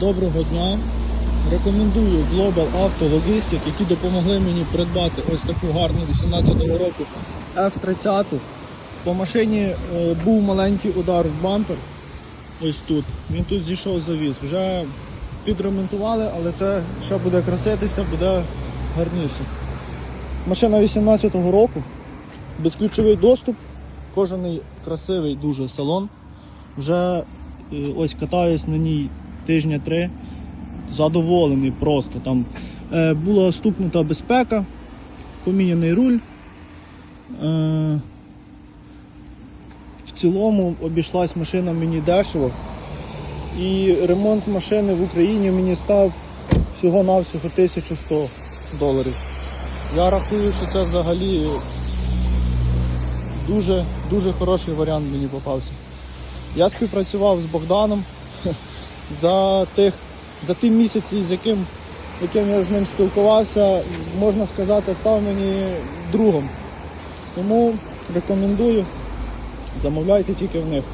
Доброго дня. Рекомендую Global Auto Logistic, які допомогли мені придбати ось таку гарну 18-го року F30. По машині е, був маленький удар в бампер. Ось тут. Він тут зійшов завіз. Вже підремонтували, але це ще буде краситися, буде гарніше. Машина 18-го року. Безключовий доступ. Кожаний красивий дуже салон. Вже е, ось катаюсь на ній тижня три. Задоволений просто. Там е, була стукнута безпека, поміняний руль. Е, в цілому обійшлась машина мені дешево. І ремонт машини в Україні мені став всього-навсього 1100 доларів. Я рахую, що це взагалі дуже, дуже хороший варіант мені попався. Я співпрацював з Богданом за тих, за ті місяці, з яким, яким я з ним спілкувався, можна сказати, став мені другом. Тому рекомендую, замовляйте тільки в них.